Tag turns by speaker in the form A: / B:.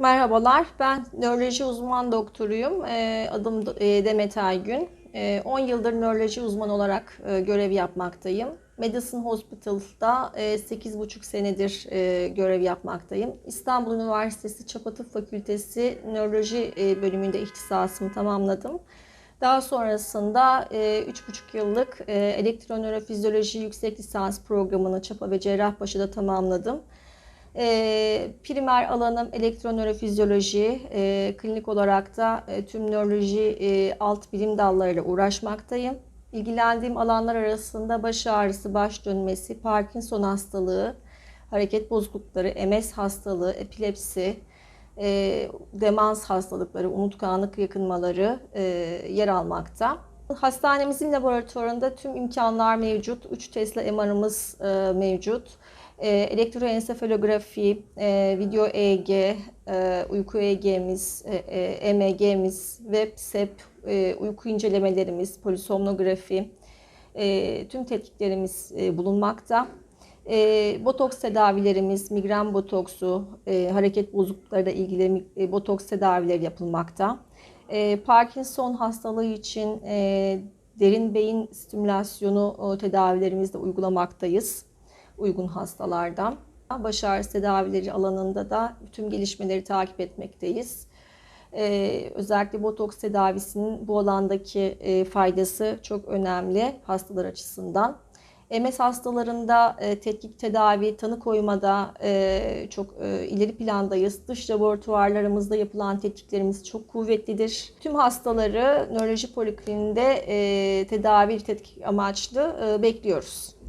A: Merhabalar, ben nöroloji uzman doktoruyum. Ee, Adım e, Demet Aygün. Ee, 10 yıldır nöroloji uzmanı olarak e, görev yapmaktayım. Medicine Hospital'da e, 8,5 senedir e, görev yapmaktayım. İstanbul Üniversitesi Çapatıp Fakültesi Nöroloji bölümünde ihtisasımı tamamladım. Daha sonrasında e, 3,5 yıllık elektronörofizyoloji yüksek lisans programını Çapa ve Cerrahpaşa'da tamamladım. E, primer alanım elektronörofizyoloji, e, klinik olarak da e, tüm nöroloji e, alt bilim dallarıyla uğraşmaktayım. İlgilendiğim alanlar arasında baş ağrısı, baş dönmesi, Parkinson hastalığı, hareket bozuklukları, MS hastalığı, epilepsi, e, demans hastalıkları, unutkanlık yakınmaları e, yer almakta. Hastanemizin laboratuvarında tüm imkanlar mevcut. 3 Tesla MR'ımız e, mevcut. E, elektroensefalografi, e, video EEG, e, uyku EEG'miz, e, e, EMG'miz, web SEP, e, uyku incelemelerimiz, polisomnografi, e, tüm tetkiklerimiz e, bulunmakta. E, botoks tedavilerimiz, migren botoksu, e, hareket bozukluklarıyla ilgili e, botoks tedavileri yapılmakta. E, Parkinson hastalığı için e, derin beyin stimülasyonu e, tedavilerimizi de uygulamaktayız uygun hastalardan. Baş ağrısı tedavileri alanında da tüm gelişmeleri takip etmekteyiz. Ee, özellikle botoks tedavisinin bu alandaki e, faydası çok önemli hastalar açısından. MS hastalarında e, tetkik tedavi, tanı koymada e, çok e, ileri plandayız. Dış laboratuvarlarımızda yapılan tetkiklerimiz çok kuvvetlidir. Tüm hastaları nöroloji polikliniğinde e, tedavi tetkik amaçlı e, bekliyoruz.